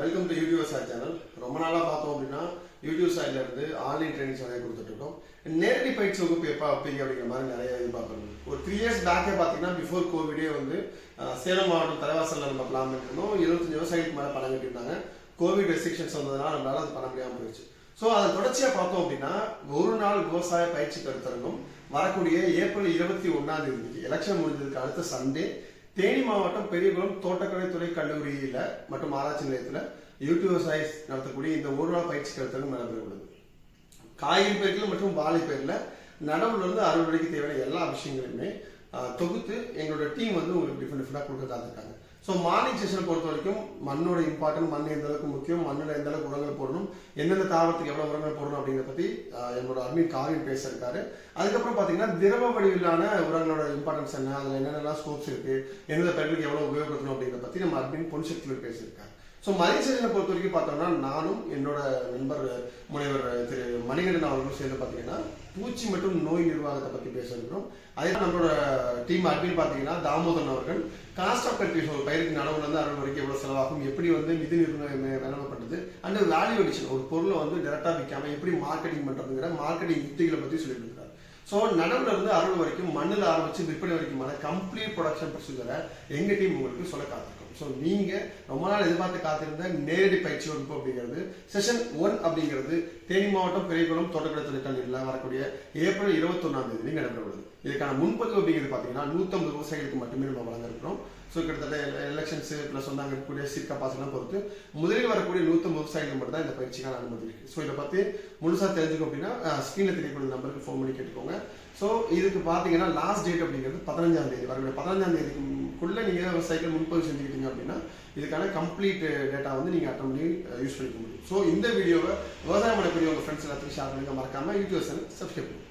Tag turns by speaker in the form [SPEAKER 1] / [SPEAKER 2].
[SPEAKER 1] Welcome to YouTube Sai channel ரொம்ப நாளாக பார்த்தோம் அப்படின்னா யூடியூப் சைட்ல இருந்து ஆன்லைன் ட்ரைனிங்ஸ் நிறைய கொடுத்துட்டு இருக்கோம். நேரடி பயிற்சி வகுப்பு எப்போ வைப்பீங்க அப்படிங்கிற மாதிரி நிறைய எதிர்பார்க்கணும் ஒரு த்ரீ இயர்ஸ் பேக்கே பார்த்தீங்கன்னா பிஃபோர் கோவிடே வந்து சேலம் மாவட்டம் தலைவாசலில் நம்ம பிளான் பண்ணிருந்தோம். இருபத்தஞ்சு விவசாயிக்கு மேலே பணம் கட்டியிருந்தாங்க. கோவிட் ரெஸ்ட்ரிக்ஷன்ஸ் வந்ததுனால நம்மளால அது பண்ண முடியாமல் போயிடுச்சு ஸோ அதை தொடர்ச்சியாக பார்த்தோம் அப்படின்னா ஒரு நாள் விவசாய பயிற்சி கருத்தரங்கம் வரக்கூடிய ஏப்ரல் இருபத்தி ஒன்றாம் தேதி எலெக்ஷன் முடிஞ்சதுக்கு அடுத்த சண்டே தேனி மாவட்டம் பெரியகுளம் தோட்டக்கலைத்துறை கல்லூரியில மற்றும் ஆராய்ச்சி நிலையத்துல யூடியூப் சைஸ் நடத்தக்கூடிய இந்த ஒரு நாள் பயிற்சி கருத்தரங்கம் நடைபெற உள்ளது. காய்கறி பயிர்கள் மற்றும் வாழை பயிரில் நடவுல இருந்து அறுவடைக்கு தேவையான எல்லா விஷயங்களுமே தொகுத்து எங்களோட டீம் வந்து உங்களுக்கு டிஃப்ரெண்ட் டிஃப்ரெண்டாக கொடுக்க காத்திருக்காங்க ஸோ மார்னிங் செஷனை பொறுத்த வரைக்கும் மண்ணோட இம்பார்ட்டன்ட் மண் எந்த அளவுக்கு முக்கியம் மண்ணில் எந்த அளவுக்கு உரங்கள் போடணும் எந்தெந்த தாவரத்துக்கு எவ்வளோ உரங்கள் போடணும் அப்படிங்கிறத பற்றி என்னோட அர்மீன் அட்மின் காவியம் பேசியிருக்காரு. அதுக்கப்புறம் பார்த்தீங்கன்னா திரவ வடிவிலான உரங்களோட இம்பார்ட்டன்ஸ் என்ன அதில் என்னென்னலாம் ஸ்கோப்ஸ் இருக்குது எந்தெந்த பெண்களுக்கு எவ்வளோ உபயோகப்படுத்தணும் அப்படிங்கிறத பற்றி நம்ம அட்மின் பொன்சக்தியில் பேசியிருக்காரு. ஸோ மதிய பொறுத்த வரைக்கும் பார்த்தோம்னா நானும் என்னோட நண்பர் முனைவர் திரு மணிகண்டன் அவர்களும் சேர்ந்து பார்த்தீங்கன்னா பூச்சி மற்றும் நோய் நிர்வாகத்தை பற்றி பேச அதே நம்மளோட டீம் அட்மின் பார்த்தீங்கன்னா தாமோதரன் அவர்கள். காஸ்ட் ஆஃப் கண்ட்ரிஸ் ஒரு பயிருக்கு நடவுல இருந்து வரைக்கும் எவ்வளோ செலவாகும் எப்படி வந்து நிதி நிர்ணயம் மேலாண்மை பண்ணுறது அண்ட் வேல்யூ அடிஷன் ஒரு பொருளை வந்து டேரெக்டாக விற்காம எப்படி மார்க்கெட்டிங் பண்ணுறதுங்கிற மார்க்கெட்டிங் யுக்திகளை பற்றி சொல்லிட்டு இருக்கிறார் ஸோ நடவுல இருந்து அறுவடை வரைக்கும் மண்ணில் ஆரம்பிச்சு விற்பனை வரைக்குமான கம்ப்ளீட் ப்ரொடக்ஷன் ப்ரொசீஜரை எங்க டீம் உங்களுக்கு சொல்ல காத்திருக்கும். ஸோ நீங்க ரொம்ப நாள் எதிர்பார்த்து காத்திருந்த நேரடி பயிற்சி வகுப்பு அப்படிங்கிறது செஷன் ஒன் அப்படிங்கிறது தேனி மாவட்டம் பெரியகுளம் தோட்டக்கடை கல்லூரியில் வரக்கூடிய ஏப்ரல் இருபத்தொன்னாம் தேதி நடைபெற உள்ளது. இதுக்கான முன்பதிவு அப்படிங்கிறது பார்த்தீங்கன்னா நூற்றம்பது விவசாயிகளுக்கு மட்டுமே நம்ம வழங்க இருக்கிறோம் ஸோ கிட்டத்தட்ட எலெக்ஷன்ஸு ப்ளஸ் வந்து அங்கே இருக்கக்கூடிய சீட் கப்பாசிலாம் பொறுத்து முதலில் வரக்கூடிய நூற்றம்பது விவசாயிகள் மட்டும் தான் இந்த பயிற்சிக்கான அனுமதி இருக்குது ஸோ இதை பற்றி முழுசாக தெரிஞ்சுக்கணும் அப்படின்னா ஸ்க்ரீனில் தெரியக்கூடிய நம்பருக்கு ஃபோன் பண்ணி கேட்டுக்கோங்க. ஸோ இதுக்கு பார்த்தீங்கன்னா லாஸ்ட் டேட் அப்படிங்கிறது பதினஞ்சாம் தேதி. வரக்கூடிய பதினஞ்சாம் தேதிக்குள்ளே நீங்கள் விவசாயிகள் முன்பதிவு செஞ்சுக்கிட்டீங்க அப்படின்னா இதுக்கான கம்ப்ளீட் டேட்டா வந்து நீங்கள் அட்டம் பண்ணி யூஸ் பண்ணிக்க முடியும். ஸோ இந்த வீடியோவை விவசாயம் பண்ணக்கூடிய உங்கள் ஃப்ரெண்ட்ஸ் எல்லாத்துக்கும் ஷேர் பண்ணுங்க. மறக்காமல் யூடியூப் சேனல் சப்ஸ்கிரைப் பண்ணுங்க.